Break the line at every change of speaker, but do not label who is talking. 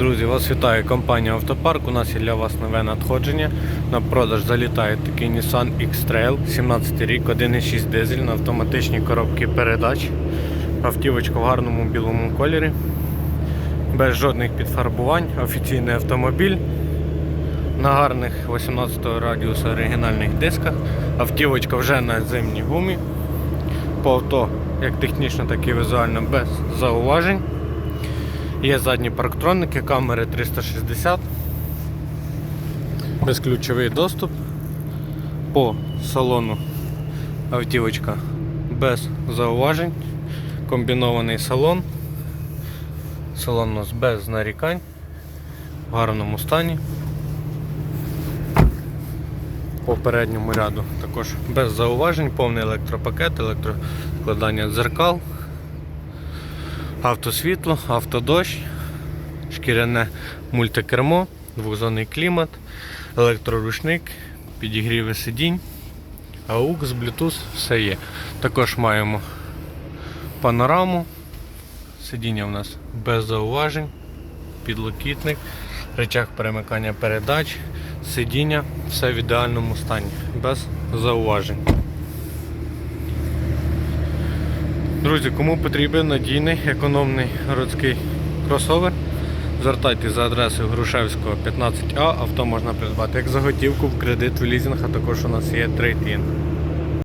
Друзі, вас вітає компанія Автопарк. У нас є для вас нове надходження. На продаж залітає такий Nissan X-Trail 17 рік, 1,6 дизель на автоматичній коробці передач. Автівочка в гарному білому кольорі. Без жодних підфарбувань. Офіційний автомобіль. На гарних 18 радіуса оригінальних дисках. Автівочка вже на зимній гумі. По авто як технічно, так і візуально без зауважень. Є задні парктроники, камери 360, безключовий доступ. По салону автівочка без зауважень, комбінований салон. Салон у нас без нарікань, в гарному стані. По передньому ряду також без зауважень, повний електропакет, електроскладання дзеркал автосвітло, автодощ, шкіряне мультикермо, двохзонний клімат, електроручник, підігріви сидінь, AUX, Bluetooth, все є. Також маємо панораму, сидіння у нас без зауважень, підлокітник, речах перемикання передач, сидіння, все в ідеальному стані, без зауважень. Друзі, кому потрібен надійний, економний городський кросовер, звертайтеся за адресою Грушевського 15А. Авто можна придбати як заготівку в кредит, в лізинг, а також у нас є трейд-ін.